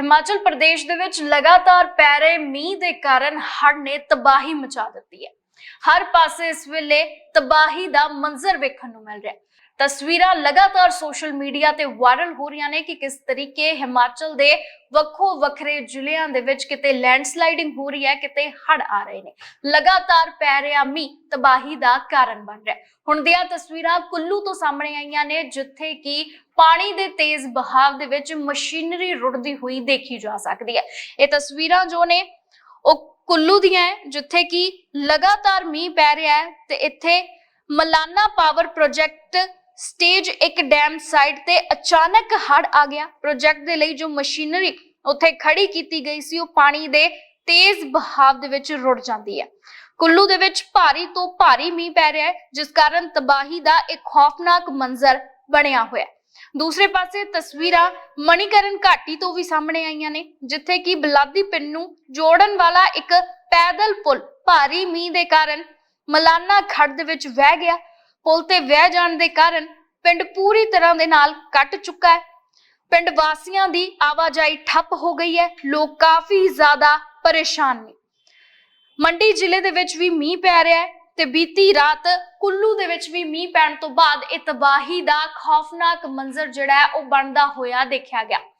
ਹਿਮਾਚਲ ਪ੍ਰਦੇਸ਼ ਦੇ ਵਿੱਚ ਲਗਾਤਾਰ ਪੈ ਰਹੇ ਮੀਂਹ ਦੇ ਕਾਰਨ ਹੜ੍ਹ ਨੇ ਤਬਾਹੀ ਮਚਾ ਦਿੱਤੀ ਹੈ। ਹਰ ਪਾਸੇ ਇਸ ਵੇਲੇ ਤਬਾਹੀ ਦਾ ਮੰਜ਼ਰ ਵੇਖਣ ਨੂੰ ਮਿਲ ਰਿਹਾ ਹੈ। ਤਸਵੀਰਾਂ ਲਗਾਤਾਰ ਸੋਸ਼ਲ ਮੀਡੀਆ ਤੇ ਵਾਇਰਲ ਹੋ ਰਹੀਆਂ ਨੇ ਕਿ ਕਿਸ ਤਰੀਕੇ ਹਿਮਾਚਲ ਦੇ ਵੱਖੋ ਵੱਖਰੇ ਜ਼ਿਲ੍ਹਿਆਂ ਦੇ ਵਿੱਚ ਕਿਤੇ ਲੈਂਡਸਲਾਈਡਿੰਗ ਹੋ ਰਹੀ ਹੈ, ਕਿਤੇ ਹੜ ਆ ਰਹੇ ਨੇ। ਲਗਾਤਾਰ ਪੈ ਰਿਹਾ ਮੀਂਹ, ਤਬਾਹੀ ਦਾ ਕਾਰਨ ਬਣ ਰਿਹਾ ਹੁਣ ਦੀਆਂ ਤਸਵੀਰਾਂ ਕੁੱਲੂ ਤੋਂ ਸਾਹਮਣੇ ਆਈਆਂ ਨੇ, ਜਿੱਥੇ ਕਿ ਪਾਣੀ ਦੇ ਤੇਜ਼ ਬਹਾਵ ਦੇ ਵਿੱਚ ਮਸ਼ੀਨਰੀ ਰੁੜਦੀ ਹੋਈ ਦੇਖੀ ਜਾ ਸਕਦੀ ਹੈ। ਇਹ ਤਸਵੀਰਾਂ ਜੋ ਨੇ, ਉਹ ਕੁੱਲੂ ਦੀਆਂ ਹੈ, ਜਿੱਥੇ ਕਿ ਲਗਾਤਾਰ ਮੀਂਹ ਪੈ ਰਿਹਾ ਹੈ ਤੇ ਇੱਥੇ ਮਲਾਨਾ ਪਾਵਰ ਪ੍ਰੋਜੈਕਟ ਸਟੇਜ ਇੱਕ ਡੈਮ ਸਾਈਡ ਤੇ ਅਚਾਨਕ ਹੜ ਆ ਗਿਆ। ਪ੍ਰੋਜੈਕਟ ਦੇ ਲਈ ਜੋ ਮਸ਼ੀਨਰੀ ਉੱਥੇ ਖੜੀ ਕੀਤੀ ਗਈ ਸੀ, ਉਹ ਪਾਣੀ ਦੇ ਤੇਜ਼ ਬਹਾਵ ਦੇ ਵਿੱਚ ਰੁੜ ਜਾਂਦੀ ਹੈ। ਕੁੱਲੂ ਦੇ ਵਿੱਚ ਭਾਰੀ ਤੋਂ ਭਾਰੀ ਮੀਂਹ ਪੈ ਰਿਹਾ ਹੈ, ਜਿਸ ਕਾਰਨ ਤਬਾਹੀ ਦਾ ਇੱਕ ਖੌਫਨਾਕ ਮੰਜ਼ਰ ਬਣਿਆ ਹੋਇਆ ਹੈ। ਦੂਸਰੇ ਪਾਸੇ ਤਸਵੀਰਾਂ ਮਣੀਕਰਨ ਘਾਟੀ ਤੋਂ ਵੀ ਸਾਹਮਣੇ ਆਈਆਂ ਨੇ, ਜਿੱਥੇ ਕਿ ਬਲਾਦੀ ਪਿੰਡ ਨੂੰ ਜੋੜਨ ਵਾਲਾ ਇੱਕ ਪੈਦਲ ਪੁਲ ਭਾਰੀ ਮੀਂਹ ਦੇ ਕਾਰਨ ਮਲਾਨਾ ਖੱਡ ਦੇ ਵਿੱਚ ਵਹਿ ਗਿਆ। ਪੁਲ ਤੇ ਵਹਿ ਜਾਣ ਦੇ ਕਾਰਨ ਪਿੰਡ ਪੂਰੀ ਤਰ੍ਹਾਂ ਦੇ ਨਾਲ ਕੱਟ ਚੁੱਕਾ ਹੈ। ਪਿੰਡ ਵਾਸੀਆਂ ਦੀ ਆਵਾਜਾਈ ਠੱਪ ਹੋ ਗਈ ਹੈ, ਲੋਕ ਕਾਫੀ ਜ਼ਿਆਦਾ ਪਰੇਸ਼ਾਨ ਨੇ। ਮੰਡੀ ਜ਼ਿਲ੍ਹੇ ਦੇ ਵਿੱਚ ਵੀ ਮੀਂਹ ਪੈ ਰਿਹਾ ਹੈ ਤੇ ਬੀਤੀ ਰਾਤ ਕੁੱਲੂ ਦੇ ਵਿੱਚ ਵੀ ਮੀਂਹ ਪੈਣ ਤੋਂ ਬਾਅਦ ਇਹ ਤਬਾਹੀ ਦਾ ਖੌਫਨਾਕ ਮੰਜ਼ਰ ਜਿਹੜਾ ਹੈ ਉਹ ਬਣਦਾ ਹੋਇਆ ਦੇਖਿਆ ਗਿਆ।